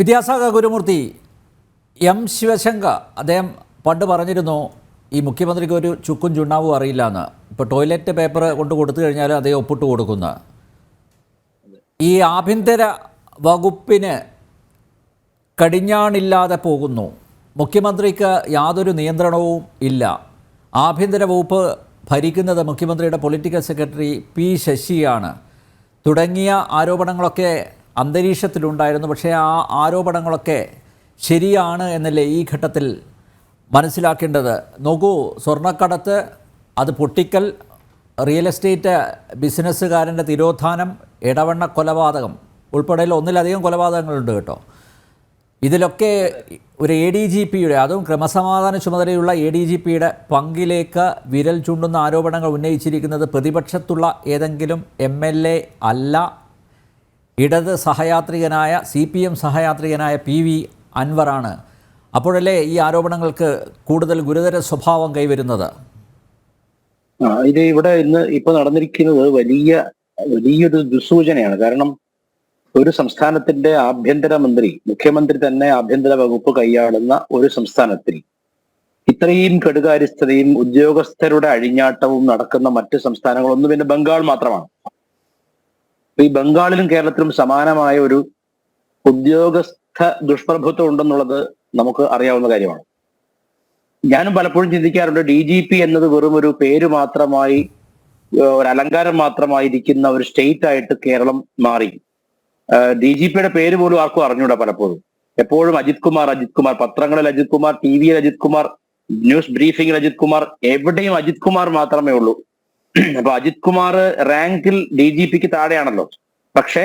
Vidyasagar Gurumurthy M Sivasankar അദ്ദേഹം പണ്ട് പറഞ്ഞിരുന്നു ഈ മുഖ്യമന്ത്രിക്ക് ഒരു ചുക്കും ചുണ്ണാവും അറിയില്ല എന്ന്. ഇപ്പോൾ ടോയ്ലറ്റ് പേപ്പർ കൊണ്ട് കൊടുത്തു കഴിഞ്ഞാൽ അദ്ദേഹം ഒപ്പിട്ട് കൊടുക്കുന്ന. ഈ ആഭ്യന്തര വകുപ്പിന് കടിഞ്ഞാണില്ലാതെ പോകുന്നു. മുഖ്യമന്ത്രിക്ക് യാതൊരു നിയന്ത്രണവും ഇല്ല. ആഭ്യന്തര വകുപ്പ് ഭരിക്കുന്നത് മുഖ്യമന്ത്രിയുടെ പൊളിറ്റിക്കൽ സെക്രട്ടറി പി ശശിയാണ്. തുടങ്ങിയ ആരോപണങ്ങളൊക്കെ അന്തരീക്ഷത്തിലുണ്ടായിരുന്നു. പക്ഷേ ആ ആരോപണങ്ങളൊക്കെ ശരിയാണ് എന്നല്ലേ ഈ ഘട്ടത്തിൽ മനസ്സിലാക്കേണ്ടത്. നോക്കൂ സ്വർണക്കടത്ത് അത് പൊട്ടിക്കൽ റിയൽ എസ്റ്റേറ്റ് ബിസിനസ്സുകാരന്റെ തിരോധാനം ഇടവണ്ണ കൊലപാതകം. ഉൾപ്പെടെ ഒന്നിലധികം കൊലപാതകങ്ങളുണ്ട് കേട്ടോ. ഇതിലൊക്കെ ഒരു എ ഡി ജി പിയുടെ അതും ക്രമസമാധാന ചുമതലയുള്ള എ ഡി ജി പിയുടെ പങ്കിലേക്ക് വിരൽ ചൂണ്ടുന്ന ആരോപണങ്ങൾ ഉന്നയിച്ചിരിക്കുന്നത് പ്രതിപക്ഷത്തുള്ള ഏതെങ്കിലും എം എൽ എ അല്ല ഇടത് സഹയാത്രികനായ സി പി എം സഹയാത്രികനായ പി വി അൻവറാണ് അപ്പോഴല്ലേ ഈ ആരോപണങ്ങൾക്ക് കൂടുതൽ ഗുരുതര സ്വഭാവം കൈവരുന്നത്? ഇത് ഇവിടെ ഇന്ന് ഇപ്പൊ നടന്നിരിക്കുന്നത് വലിയ വലിയൊരു ദുസൂചനയാണ് കാരണം ഒരു സംസ്ഥാനത്തിന്റെ ആഭ്യന്തരമന്ത്രി മുഖ്യമന്ത്രി തന്നെ ആഭ്യന്തര വകുപ്പ് കൈയാളുന്ന ഒരു സംസ്ഥാനത്തിൽ ഇത്രയും കെടുകാര്യസ്ഥതയും ഉദ്യോഗസ്ഥരുടെ അഴിഞ്ഞാട്ടവും നടക്കുന്ന മറ്റ് സംസ്ഥാനങ്ങളൊന്നും പിന്നെ ബംഗാൾ മാത്രമാണ്. ഈ ബംഗാളിലും കേരളത്തിലും സമാനമായ ഒരു ഉദ്യോഗസ്ഥ ദുഷ്പ്രഭുത്വം ഉണ്ടെന്നുള്ളത് നമുക്ക് അറിയാവുന്ന കാര്യമാണ്. ഞാനും പലപ്പോഴും ചിന്തിക്കാറുണ്ട് ഡി ജി പി എന്നത് വെറും ഒരു പേര് മാത്രമായി ഒരു അലങ്കാരം മാത്രമായിരിക്കുന്ന ഒരു സ്റ്റേറ്റ് ആയിട്ട് കേരളം മാറി. ഡി ജി പിയുടെ പേര് പോലും ആർക്കും അറിഞ്ഞൂടാ പലപ്പോഴും. എപ്പോഴും അജിത് കുമാർ അജിത് കുമാർ പത്രങ്ങളിൽ അജിത് കുമാർ ടി വിയിൽ അജിത് കുമാർ ന്യൂസ് ബ്രീഫിംഗിൽ അജിത് കുമാർ എവിടെയും അജിത് കുമാർ മാത്രമേ ഉള്ളൂ. അപ്പൊ അജിത് കുമാർ റാങ്കിൽ ഡി ജി പിക്ക് താഴെയാണല്ലോ. പക്ഷേ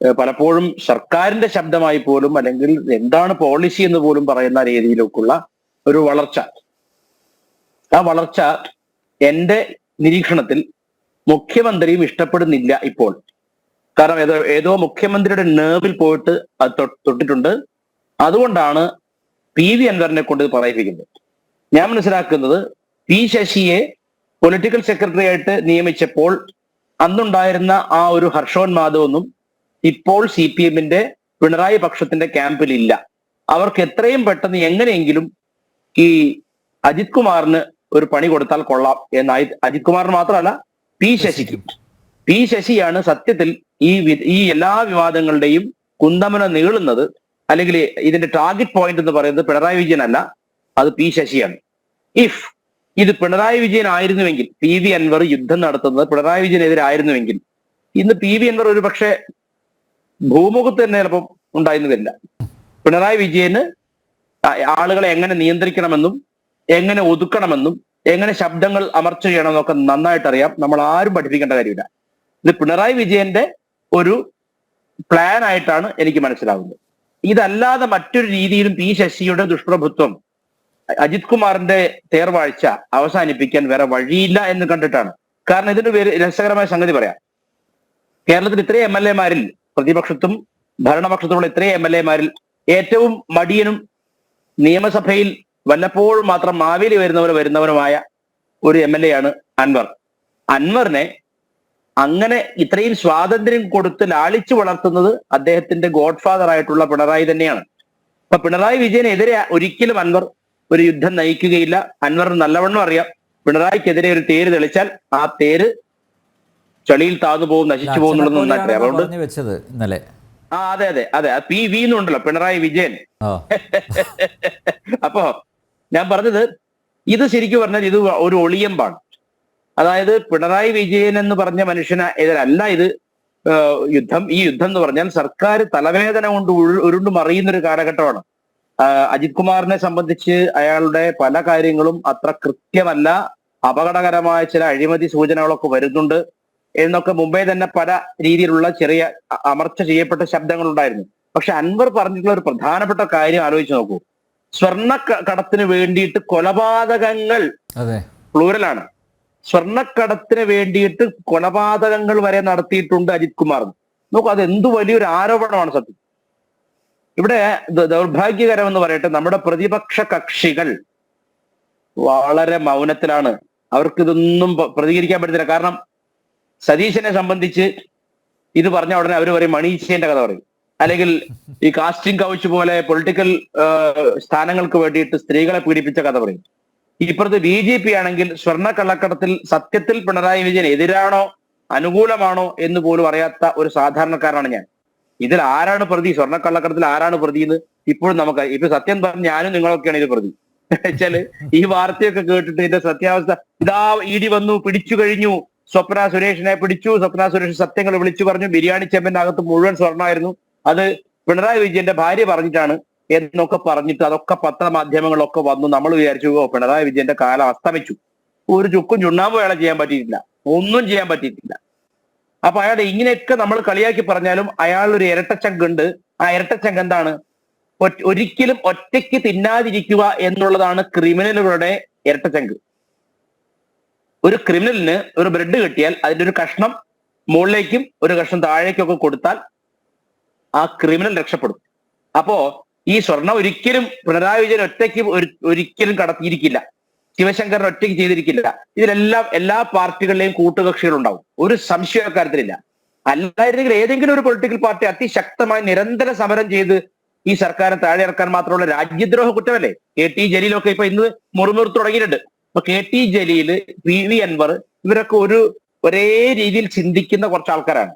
പലപ്പോഴും സർക്കാരിന്റെ ശബ്ദമായി പോലും അല്ലെങ്കിൽ എന്താണ് പോളിസി എന്ന് പോലും പറയുന്ന രീതിയിലേക്കുള്ള ഒരു വളർച്ച. ആ വളർച്ച എന്റെ നിരീക്ഷണത്തിൽ മുഖ്യമന്ത്രിയും ഇഷ്ടപ്പെടുന്നില്ല ഇപ്പോൾ. കാരണം ഏതോ ഏതോ മുഖ്യമന്ത്രിയുടെ നേർവിൽ പോയിട്ട് അത് തൊട്ടിട്ടുണ്ട്. അതുകൊണ്ടാണ് പി വി അൻവറിനെ കൊണ്ട് പറയിപ്പിക്കുന്നത്. ഞാൻ മനസ്സിലാക്കുന്നത് പി ശശിയെ പൊളിറ്റിക്കൽ സെക്രട്ടറി ആയിട്ട് നിയമിച്ചപ്പോൾ അന്നുണ്ടായിരുന്ന ആ ഒരു ഹർഷോന്മാദമൊന്നും ഇപ്പോൾ സി പി എമ്മിന്റെ പിണറായി പക്ഷത്തിന്റെ ക്യാമ്പിലില്ല അവർക്ക് എത്രയും പെട്ടെന്ന് എങ്ങനെയെങ്കിലും ഈ അജിത് കുമാറിന് ഒരു പണി കൊടുത്താൽ കൊള്ളാം എന്നായി. അജിത് കുമാറിന് മാത്രമല്ല പി ശശിക്കും. പി ശശിയാണ് സത്യത്തിൽ ഈ ഈ എല്ലാ വിവാദങ്ങളുടെയും കുന്തമന നീളുന്നത്. അല്ലെങ്കിൽ ഇതിന്റെ ടാർഗറ്റ് പോയിന്റ് എന്ന് പറയുന്നത് പിണറായി വിജയൻ അല്ല അത് പി ശശിയാണ്. ഇഫ് ഇത് പിണറായി വിജയൻ ആയിരുന്നുവെങ്കിൽ പി വി അൻവർ യുദ്ധം നടത്തുന്നത് പിണറായി വിജയനെതിരായിരുന്നുവെങ്കിൽ ഇന്ന് പി വി അൻവർ ഒരു പക്ഷേ ഭൂമുഖത്ത് തന്നെ ചിലപ്പം ഉണ്ടായിരുന്നതല്ല. പിണറായി വിജയന് ആളുകളെ എങ്ങനെ നിയന്ത്രിക്കണമെന്നും എങ്ങനെ ഒതുക്കണമെന്നും എങ്ങനെ ശബ്ദങ്ങൾ അമർച്ച ചെയ്യണമെന്നൊക്കെ നന്നായിട്ട് അറിയാം നമ്മൾ ആരും പഠിപ്പിക്കേണ്ട കാര്യമില്ല. ഇത് പിണറായി വിജയന്റെ ഒരു പ്ലാൻ ആയിട്ടാണ് എനിക്ക് മനസ്സിലാവുന്നത്. ഇതല്ലാതെ മറ്റൊരു രീതിയിലും പി ശശിയുടെ ദുഷ്പ്രഭുത്വം അജിത് കുമാറിന്റെ തേർവാഴ്ച അവസാനിപ്പിക്കാൻ വേറെ വഴിയില്ല എന്ന് കണ്ടിട്ടാണ്. കാരണം ഇതിന്റെ പേര് രസകരമായ സംഗതി പറയാം. കേരളത്തിൽ ഇത്രയും എം എൽ എമാരിൽ പ്രതിപക്ഷത്തും ഭരണപക്ഷത്തുമുള്ള ഇത്രയും എം എൽ എമാരിൽ ഏറ്റവും മടിയനും നിയമസഭയിൽ വല്ലപ്പോഴും മാത്രം മാവേലി വരുന്നവന് വരുന്നവനുമായ ഒരു എം എൽ എ ആണ് അൻവർ. അൻവറിനെ അങ്ങനെ ഇത്രയും സ്വാതന്ത്ര്യം കൊടുത്ത് ലാളിച്ചു വളർത്തുന്നത് അദ്ദേഹത്തിന്റെ ഗോഡ്ഫാദർ ആയിട്ടുള്ള പിണറായി തന്നെയാണ്. അപ്പൊ പിണറായി വിജയനെതിരെ ഒരിക്കലും അൻവർ ഒരു യുദ്ധം നയിക്കുകയില്ല. അൻവർ നല്ലവണ്ണം അറിയാം. പിണറായിക്കെതിരെ ഒരു തേര് തെളിച്ചാൽ ആ തേര് ചളിയിൽ താന്നു പോകും നശിച്ചു പോകും എന്നുള്ളത് നന്നായിട്ട് അറിയാം. അതുകൊണ്ട് വെച്ചത് ഇന്നലെ. ആ അതെ അതെ അതെ. പി വി എന്നുണ്ടല്ലോ പിണറായി വിജയൻ. അപ്പോ ഞാൻ പറഞ്ഞത് ഇത് ശരിക്കും പറഞ്ഞാൽ ഇത് ഒരു ഒളിയമ്പാണ്. അതായത് പിണറായി വിജയൻ എന്ന് പറഞ്ഞ മനുഷ്യന് ഇതിലല്ല ഇത്. യുദ്ധം ഈ യുദ്ധം എന്ന് പറഞ്ഞാൽ സർക്കാർ തലവേദന കൊണ്ട് ഉരുണ്ടും മറിയുന്ന ഒരു കാലഘട്ടമാണ്. അജിത് കുമാറിനെ സംബന്ധിച്ച് അയാളുടെ പല കാര്യങ്ങളും അത്ര കൃത്യമല്ല. അപകടകരമായ ചില അഴിമതി സൂചനകളൊക്കെ വരുന്നുണ്ട് എന്നൊക്കെ മുംബൈ തന്നെ പല രീതിയിലുള്ള ചെറിയ അമർച്ച ചെയ്യപ്പെട്ട ശബ്ദങ്ങൾ ഉണ്ടായിരുന്നു പക്ഷെ അൻവർ പറഞ്ഞിട്ടുള്ള ഒരു പ്രധാനപ്പെട്ട കാര്യം ആലോചിച്ച് നോക്കൂ. സ്വർണ കടത്തിന് വേണ്ടിയിട്ട് കൊലപാതകങ്ങൾ പ്ലൂരലാണ്. സ്വർണക്കടത്തിന് വേണ്ടിയിട്ട് കൊലപാതകങ്ങൾ വരെ നടത്തിയിട്ടുണ്ട് അജിത് കുമാർ. നോക്കൂ അത് എന്തു വലിയൊരു ആരോപണമാണ് സത്യം. ഇവിടെ ദൗർഭാഗ്യകരം എന്ന് പറയട്ടെ നമ്മുടെ പ്രതിപക്ഷ കക്ഷികൾ വളരെ മൗനത്തിലാണ്. അവർക്ക് ഇതൊന്നും പ്രതികരിക്കാൻ പറ്റത്തില്ല. കാരണം സതീശനെ സംബന്ധിച്ച് ഇത് പറഞ്ഞ ഉടനെ അവർ പറയും മണീഷേന്റെ കഥ പറയും. അല്ലെങ്കിൽ ഈ കാസ്റ്റിംഗ് കൗച്ച് പോലെ പൊളിറ്റിക്കൽ സ്ഥാനങ്ങൾക്ക് വേണ്ടിയിട്ട് സ്ത്രീകളെ പീഡിപ്പിച്ച കഥ പറയും. ഇപ്പുറത്ത് ബി ജെ പി ആണെങ്കിൽ സ്വർണ കള്ളക്കടത്തിൽ സത്യത്തിൽ പിണറായി വിജയൻ എതിരാണോ അനുകൂലമാണോ എന്ന് പോലും അറിയാത്ത ഒരു സാധാരണക്കാരനാണ് ഞാൻ. ഇതിൽ ആരാണ് പ്രതി? സ്വർണക്കള്ളക്കടത്തിൽ ആരാണ് പ്രതി എന്ന് ഇപ്പോഴും നമുക്ക് ഇപ്പൊ സത്യം പറഞ്ഞ ഞാനും നിങ്ങളൊക്കെയാണ് ഇത് പ്രതി. വെച്ചാൽ ഈ വാർത്തയൊക്കെ കേട്ടിട്ട് ഇതിന്റെ സത്യാവസ്ഥ ഇതാ ഇ ഡി വന്നു പിടിച്ചു കഴിഞ്ഞു. സ്വപ്ന സുരേഷിനെ പിടിച്ചു. സ്വപ്ന സുരേഷ് സത്യങ്ങൾ വിളിച്ചു പറഞ്ഞു. ബിരിയാണി ചെമ്പിന്റെ അകത്ത് മുഴുവൻ സ്വർണമായിരുന്നു. അത് പിണറായി വിജയന്റെ ഭാര്യ പറഞ്ഞിട്ടാണ് എന്നൊക്കെ പറഞ്ഞിട്ട് അതൊക്കെ പത്രമാധ്യമങ്ങളൊക്കെ വന്നു. നമ്മൾ വിചാരിച്ചു ഓ പിണറായി വിജയന്റെ കാലം അസ്തമിച്ചു. ഒരു ചുക്കും ചുണ്ണാമ്പ് വേള ചെയ്യാൻ പറ്റിയിട്ടില്ല. ഒന്നും ചെയ്യാൻ പറ്റിയിട്ടില്ല. അപ്പൊ അയാൾ ഇങ്ങനെയൊക്കെ നമ്മൾ കളിയാക്കി പറഞ്ഞാലും അയാൾ ഒരു ഇരട്ടച്ചങ്കുണ്ട്. ആ ഇരട്ടച്ചങ്ക് എന്താണ്? ഒരിക്കലും ഒറ്റയ്ക്ക് തിന്നാതിരിക്കുക എന്നുള്ളതാണ് ക്രിമിനലുകളുടെ ഇരട്ടച്ചങ്ക്. ഒരു ക്രിമിനലിന് ഒരു ബ്രെഡ് കിട്ടിയാൽ അതിന്റെ ഒരു കഷ്ണം മുകളിലേക്കും ഒരു കഷ്ണം താഴേക്കൊക്കെ കൊടുത്താൽ ആ ക്രിമിനൽ രക്ഷപ്പെടും. അപ്പോ ഈ സ്വർണം ഒരിക്കലും പിണറായി വിജയൻ ഒറ്റയ്ക്ക് ഒരിക്കലും കടത്തിയിരിക്കില്ല. ശിവശങ്കരൻ ഒറ്റയ്ക്ക് ചെയ്തിരിക്കില്ല. ഇതിലെല്ലാം എല്ലാ പാർട്ടികളിലെയും കൂട്ടുകക്ഷികളുണ്ടാവും. ഒരു സംശയ കാര്യത്തിലില്ല അല്ലായിരുന്നെങ്കിൽ ഏതെങ്കിലും ഒരു പൊളിറ്റിക്കൽ പാർട്ടി അതിശക്തമായി നിരന്തര സമരം ചെയ്ത് ഈ സർക്കാരിനെ താഴെ ഇറക്കാൻ മാത്രമുള്ള രാജ്യദ്രോഹ കുറ്റമല്ലേ? കെ ടി ജലീലൊക്കെ ഇപ്പൊ ഇന്ന് മുറിമുറുത്ത് തുടങ്ങിയിട്ടുണ്ട്. അപ്പൊ K T Jaleel P V Anvar ഇവരൊക്കെ ഒരു ഒരേ രീതിയിൽ ചിന്തിക്കുന്ന കുറച്ച് ആൾക്കാരാണ്.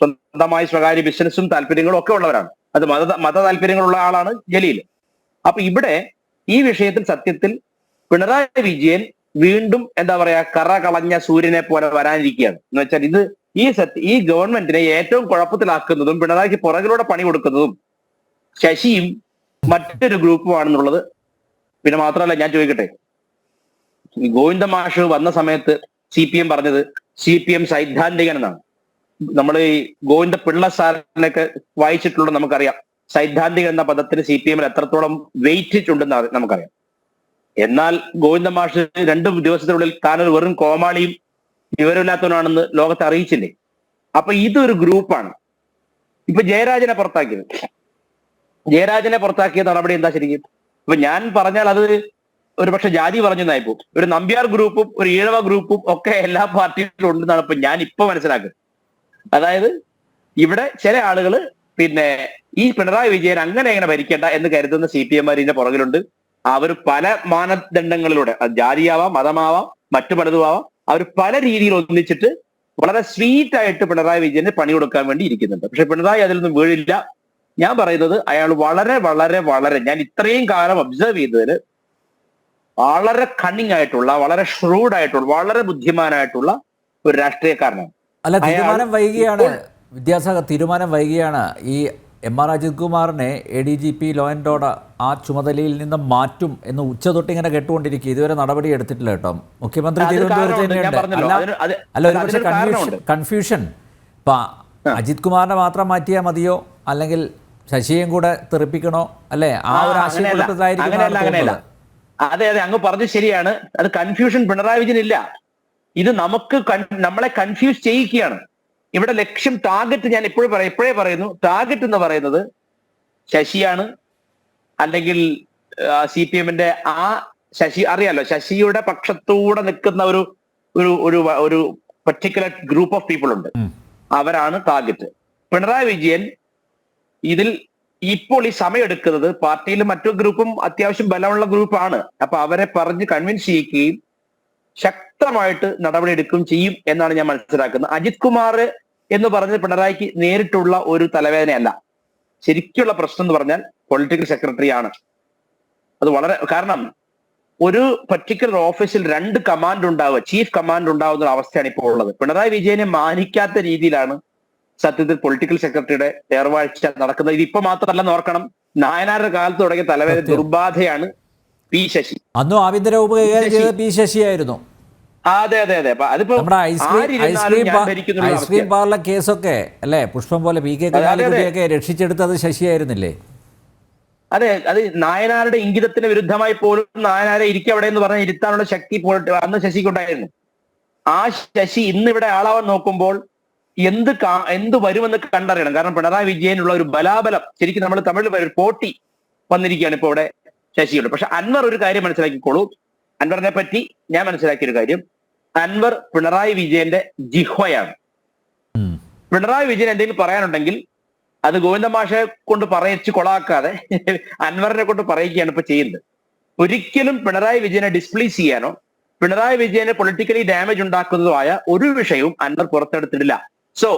സ്വന്തമായി സ്വകാര്യ ബിസിനസ്സും താല്പര്യങ്ങളും ഒക്കെ ഉള്ളവരാണ്. അത് മത മത താല്പര്യങ്ങളുള്ള ആളാണ് ജലീൽ അപ്പൊ ഇവിടെ ഈ വിഷയത്തിൽ സത്യത്തിൽ പിണറായി വിജയൻ വീണ്ടും എന്താ പറയാ കറ കളഞ്ഞ സൂര്യനെ പോലെ വരാനിരിക്കുകയാണ്. എന്ന് വെച്ചാൽ ഇത് ഈ സത്യ ഈ ഗവൺമെന്റിനെ ഏറ്റവും കുഴപ്പത്തിലാക്കുന്നതും പിണറായിക്ക് പുറകിലൂടെ പണി കൊടുക്കുന്നതും ശശിയും മറ്റൊരു ഗ്രൂപ്പുമാണെന്നുള്ളത് പിന്നെ മാത്രമല്ല ഞാൻ ചോദിക്കട്ടെ. ഗോവിന്ദ മാഷ് വന്ന സമയത്ത് സി പി എം പറഞ്ഞത് സി പി എം സൈദ്ധാന്തികൻ എന്നാണ്. നമ്മൾ ഈ ഗോവിന്ദ പിള്ള സാറിനൊക്കെ വായിച്ചിട്ടുള്ളത് നമുക്കറിയാം. സൈദ്ധാന്തികൻ എന്ന പദത്തിന് സി പി എമ്മിൽ എത്രത്തോളം വെയിറ്റ് ഉണ്ടെന്ന് നമുക്കറിയാം. എന്നാൽ ഗോവിന്ദ മാഷ് രണ്ട് ദിവസത്തിനുള്ളിൽ താനൊരു വെറും കോമാളിയും വിവരമില്ലാത്തവനാണെന്ന് ലോകത്തെ അറിയിച്ചില്ലേ? അപ്പൊ ഇതൊരു ഗ്രൂപ്പാണ്. ഇപ്പൊ ജയരാജനെ പുറത്താക്കിയത്. ജയരാജനെ പുറത്താക്കിയ നടപടി എന്താ ശരിക്കും? ഇപ്പൊ ഞാൻ പറഞ്ഞാൽ അത് ഒരു പക്ഷെ ജാതി പറഞ്ഞു പോകും ഒരു നമ്പ്യാർ ഗ്രൂപ്പും ഒരു ഈഴവ ഗ്രൂപ്പും ഒക്കെ എല്ലാ പാർട്ടിയിലും ഉണ്ടെന്നാണ് ഇപ്പൊ ഞാൻ ഇപ്പൊ മനസ്സിലാക്കുന്നത്. അതായത് ഇവിടെ ചില ആളുകൾ പിന്നെ ഈ പിണറായി വിജയൻ അങ്ങനെ എങ്ങനെ ഭരിക്കേണ്ട എന്ന് കരുതുന്ന സി പി എം ഇതിന്റെ പുറകിലുണ്ട്. അവർ പല മാനദണ്ഡങ്ങളിലൂടെ ജാതിയാവാം മതമാവാം മറ്റു പലതുമാവാം അവർ പല രീതിയിൽ ഒന്നിച്ചിട്ട് വളരെ സ്വീറ്റ് ആയിട്ട് പിണറായി വിജയന് പണി കൊടുക്കാൻ വേണ്ടി ഇരിക്കുന്നുണ്ട്. പക്ഷെ പിണറായി അതിൽ നിന്നും വീഴില്ല. ഞാൻ പറയുന്നത് അയാൾ വളരെ വളരെ വളരെ ഞാൻ ഇത്രയും കാലം ഒബ്സർവ് ചെയ്തതിൽ വളരെ കണ്ണിങ് ആയിട്ടുള്ള വളരെ ഷ്രൂഡ് ആയിട്ടുള്ള വളരെ ബുദ്ധിമാനായിട്ടുള്ള ഒരു രാഷ്ട്രീയക്കാരനാണ്. അല്ല തീരുമാനം വൈകിയാണ് വിദ്യാസാഗർ തീരുമാനം വൈകിയാണ് ഈ എം ആർ അജിത് കുമാറിനെ A D G P law and order ആ ചുമതലയിൽ നിന്ന് മാറ്റും എന്ന് ഉച്ചതൊട്ട് ഇങ്ങനെ കേട്ടുകൊണ്ടിരിക്കുക. ഇതുവരെ നടപടി എടുത്തിട്ടില്ല കേട്ടോ. മുഖ്യമന്ത്രി തിരുവനന്തപുരത്ത് തന്നെയുണ്ട്. അല്ല ഒരുപക്ഷെ ഒരു പക്ഷേ കൺഫ്യൂഷൻ. കൺഫ്യൂഷൻ ഇപ്പൊ അജിത് കുമാറിനെ മാത്രം മാറ്റിയാൽ മതിയോ? അല്ലെങ്കിൽ ശശിയും കൂടെ തെറിപ്പിക്കണോ? അല്ലേ? ആ ഒരു ആശയം ആശയക്കുഴപ്പത്തിലായിരിക്കും അതെ അതെ അങ്ങ് പറഞ്ഞു ശരിയാണ്. അത് കൺഫ്യൂഷൻ പിണറായി വിജയൻ ഇല്ല. ഇത് നമുക്ക് നമ്മളെ കൺഫ്യൂസ് ചെയ്യിക്കുകയാണ്. ഇവിടെ ലക്ഷ്യം ടാർഗറ്റ് ഞാൻ എപ്പോഴും പറയാം എപ്പോഴേ പറയുന്നു. ടാർഗറ്റ് എന്ന് പറയുന്നത് ശശിയാണ്. അല്ലെങ്കിൽ സി പി എമ്മിന്റെ ആ ശശി അറിയാലോ ശശിയുടെ പക്ഷത്തൂടെ നിൽക്കുന്ന ഒരു ഒരു ഒരു ഒരു പർട്ടിക്കുലർ ഗ്രൂപ്പ് ഓഫ് പീപ്പിൾ ഉണ്ട്. അവരാണ് ടാർഗറ്റ് പിണറായി വിജയൻ ഇതിൽ ഇപ്പോൾ ഈ സമയം എടുക്കുന്നത് പാർട്ടിയിലും മറ്റു ഗ്രൂപ്പും അത്യാവശ്യം ബലമുള്ള ഗ്രൂപ്പാണ് അപ്പൊ അവരെ പറഞ്ഞ് കൺവിൻസ് ചെയ്യിക്കുകയും ശക്തമായിട്ട് നടപടി എടുക്കുകയും ചെയ്യും എന്നാണ് ഞാൻ മനസ്സിലാക്കുന്നത്. അജിത് കുമാർ എന്ന് പറഞ്ഞത് പിണറായിക്ക് നേരിട്ടുള്ള ഒരു തലവേദനയല്ല. ശരിക്കുള്ള പ്രശ്നം എന്ന് പറഞ്ഞാൽ പൊളിറ്റിക്കൽ സെക്രട്ടറി ആണ്. അത് വളരെ കാരണം ഒരു പർട്ടിക്കുലർ ഓഫീസിൽ രണ്ട് കമാൻഡ് ഉണ്ടാവുക ചീഫ് കമാൻഡ് ഉണ്ടാവുന്ന ഒരു അവസ്ഥയാണ് ഇപ്പോൾ ഉള്ളത്. പിണറായി വിജയനെ മാനിക്കാത്ത രീതിയിലാണ് സത്യത്തിൽ പൊളിറ്റിക്കൽ സെക്രട്ടറിയുടെ തേർവാഴ്ച നടക്കുന്നത്. ഇത് ഇപ്പൊ മാത്രമല്ല ഓർക്കണം നായനാരുടെ കാലത്ത് തുടങ്ങിയ തലവേദന ദുർബാധയാണ് പി ശശി. അന്നും ആഭ്യന്തര വകുപ്പ് കൈകാര്യം ശശി. ചെയ്തത് പി ശശിയായിരുന്നു. അതെ അതെ അതെ. അതിപ്പോ നമ്മുടെ ഐസ്ക്രീം ഐസ്ക്രീം പാർലർ കേസൊക്കെ അല്ലേ? പുഷ്പം പോലെ പി കെ അതെ. രക്ഷിച്ചെടുത്തത് ശശിയായിരുന്നില്ലേ? അതെ അത് നായനാരുടെ ഇംഗിതത്തിന് വിരുദ്ധമായി പോലും നായനാരെ ഇരിക്കവിടെ എന്ന് പറഞ്ഞ ഇരുത്താനുള്ള ശക്തി പോലെ അന്ന് ശശിക്കുണ്ടായിരുന്നു. ആ ശശി ഇന്ന് ഇവിടെ ആളാവാൻ നോക്കുമ്പോൾ എന്ത് എന്ത് വരുമെന്ന് കണ്ടറിയണം. കാരണം പിണറായി വിജയനുള്ള ഒരു ബലാബലം ശരിക്കും നമ്മൾ തമിഴിൽ ഒരു പോട്ടി വന്നിരിക്കുകയാണ് ഇപ്പോൾ ഇവിടെ ശശിയോട്. പക്ഷെ അൻവർ ഒരു കാര്യം മനസ്സിലാക്കിക്കോളൂ. അൻവറിനെ പറ്റി ഞാൻ മനസ്സിലാക്കിയ ഒരു കാര്യം. അൻവർ പിണറായി വിജയന്റെ ജിഹ്വയാണ്. പിണറായി വിജയൻ എന്തെങ്കിലും പറയാനുണ്ടെങ്കിൽ അത് ഗോവിന്ദ മാഷെ കൊണ്ട് പറയിച്ച് കൊളാക്കാതെ അൻവറിനെ കൊണ്ട് പറയിക്കുകയാണ് ഇപ്പൊ ചെയ്യുന്നത്. ഒരിക്കലും പിണറായി വിജയനെ ഡിസ്പ്ലീസ് ചെയ്യാനോ പിണറായി വിജയനെ പൊളിറ്റിക്കലി ഡാമേജ് ഉണ്ടാക്കുന്നതോ ആയ ഒരു വിഷയവും Anvar പുറത്തെടുത്തിട്ടില്ല. So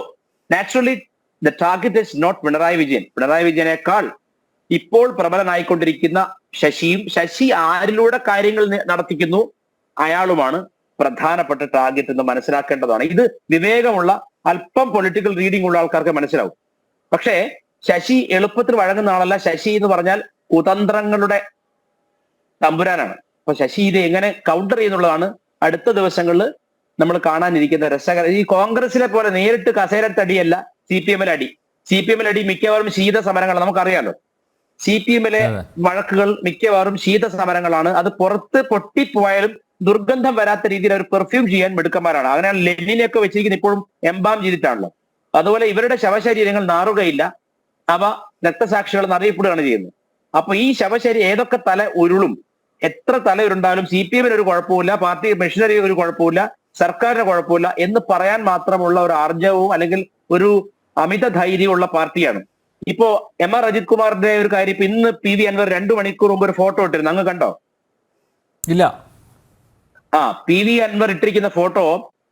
naturally the target is not Pinarayi Vijayan. Pinarayi വിജയനേക്കാൾ ഇപ്പോൾ പ്രബലനായിക്കൊണ്ടിരിക്കുന്ന ശശിയും ശശി ആരിലൂടെ കാര്യങ്ങൾ നടത്തിക്കുന്നു അയാളുമാണ്. പ്രധാനപ്പെട്ട ടാർഗറ്റ് എന്ന് മനസ്സിലാക്കേണ്ടതാണ്. ഇത് വിവേകമുള്ള അല്പം പൊളിറ്റിക്കൽ റീഡിംഗ് ഉള്ള ആൾക്കാർക്ക് മനസ്സിലാവും. പക്ഷേ ശശി എളുപ്പത്തിൽ വഴങ്ങുന്ന ആളല്ല. ശശി എന്ന് പറഞ്ഞാൽ കുതന്ത്രങ്ങളുടെ തമ്പുരാനാണ്. അപ്പൊ ശശി ഇത് എങ്ങനെ കൗണ്ടർ ചെയ്യുന്നുള്ളതാണ് അടുത്ത ദിവസങ്ങളിൽ നമ്മൾ കാണാനിരിക്കുന്ന രസകര ഈ കോൺഗ്രസിലെ പോലെ നേരിട്ട് കസേരത്തടിയല്ല സി പി എമ്മിൽ അടി. സി പി എമ്മിൽ അടി മിക്കവാറും ശീത സമരങ്ങൾ നമുക്കറിയാലോ. സി പി എമ്മിലെ വഴക്കുകൾ മിക്കവാറും ശീത സമരങ്ങളാണ്. അത് പുറത്ത് പൊട്ടിപ്പോയാലും ദുർഗന്ധം വരാത്ത രീതിയിൽ അവർ പെർഫ്യൂം ചെയ്യാൻ മിടുക്കന്മാരാണ്. അങ്ങനെയാണ് ലെല്ലിനെയൊക്കെ വെച്ചിരിക്കുന്നത് ഇപ്പോഴും എംബാം ചെയ്തിട്ടാണല്ലോ. അതുപോലെ ഇവരുടെ ശവശരീരങ്ങൾ നാറുകയില്ല. അവ രക്തസാക്ഷികൾ നിറയപ്പെടുകയാണ് ചെയ്യുന്നത്. അപ്പൊ ഈ ശവശരി ഏതൊക്കെ തല ഉരുളും? എത്ര തല ഉരുണ്ടാലും സി പി എമ്മിന് ഒരു കുഴപ്പമില്ല പാർട്ടി മെഷീനറി ഒരു കുഴപ്പമില്ല സർക്കാരിന് കുഴപ്പമില്ല എന്ന് പറയാൻ മാത്രമുള്ള ഒരു ആർജവവും അല്ലെങ്കിൽ ഒരു അമിത ധൈര്യമുള്ള പാർട്ടിയാണ്. ഇപ്പോ എം ആർ അജിത് കുമാറിന്റെ ഒരു കാര്യം ഇപ്പൊ ഇന്ന് പി വി അൻവർ രണ്ടു മണിക്കൂർ മുമ്പ് ഒരു ഫോട്ടോ ഇട്ടിരുന്നു. അങ്ങ് കണ്ടോ? ഇല്ല. ആ പി വി അൻവർ ഇട്ടിരിക്കുന്ന photo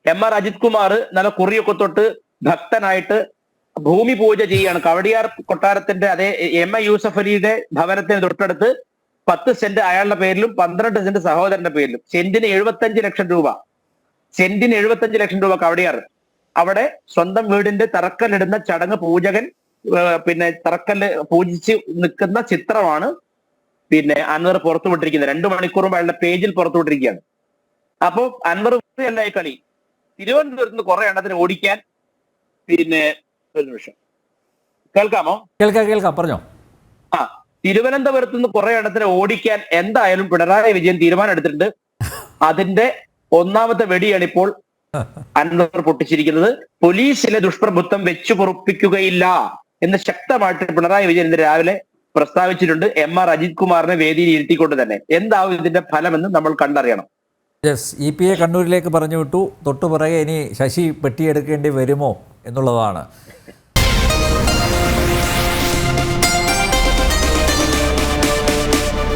M R Ajith Kumar നല്ല കുറിയൊക്കെ തൊട്ട് ഭക്തനായിട്ട് ഭൂമി പൂജ ചെയ്യാണ് കവടിയാർ കൊട്ടാരത്തിന്റെ അതേ എം എ യൂസഫ് അലിയുടെ ഭവനത്തിന് തൊട്ടടുത്ത് പത്ത് സെന്റ് അയാളുടെ പേരിലും പന്ത്രണ്ട് സെന്റ് സഹോദരന്റെ പേരിലും. സെന്റിന് എഴുപത്തഞ്ച് ലക്ഷം രൂപ. സെന്റിന് എഴുപത്തഞ്ച് ലക്ഷം രൂപ കവടിയാർ. അവിടെ സ്വന്തം വീടിന്റെ തറക്കല്ലിടുന്ന ചടങ്ങ് പൂജകൻ പിന്നെ തറക്കല്ല് പൂജിച്ച് നിൽക്കുന്ന ചിത്രമാണ് പിന്നെ അൻവർ പുറത്തുവിട്ടിരിക്കുന്നത്. രണ്ടു മണിക്കൂറും അയാളുടെ പേജിൽ പുറത്തുവിട്ടിരിക്കുകയാണ്. അപ്പോ അൻവർ അല്ല ഈ കളി. തിരുവനന്തപുരത്ത് നിന്ന് കുറെ എണ്ണത്തിന് ഓടിക്കാൻ പിന്നെ ഒരു നിമിഷം. കേൾക്കാമോ? കേൾക്കാം കേൾക്കാം പറഞ്ഞോ. ആ തിരുവനന്തപുരത്ത് നിന്ന് കുറെ എണ്ണത്തിന് ഓടിക്കാൻ എന്തായാലും പിണറായി വിജയൻ തീരുമാനം എടുത്തിട്ടുണ്ട്. അതിന്റെ ഒന്നാമത്തെ വെടിയാണ് ഇപ്പോൾ അൻവർ പൊട്ടിച്ചിരിക്കുന്നത്. പോലീസിലെ ദുഷ്പ്രഭുത്വം വെച്ചു പൊറുപ്പിക്കുകയില്ല എന്ന് ശക്തമായിട്ട് പിണറായി വിജയൻ ഇന്ന് രാവിലെ പ്രസ്താവിച്ചിട്ടുണ്ട്. എം ആർ അജിത് കുമാറിനെ വേദിയിൽ ഇരുത്തിക്കൊണ്ട് തന്നെ. എന്താവും ഇതിന്റെ ഫലമെന്ന് നമ്മൾ കണ്ടറിയണം. യെസ് ഇ പി എ കണ്ണൂരിലേക്ക് പറഞ്ഞു വിട്ടു. തൊട്ടു പുറകെ ഇനി ശശി പെട്ടിയെടുക്കേണ്ടി വരുമോ എന്നുള്ളതാണ്.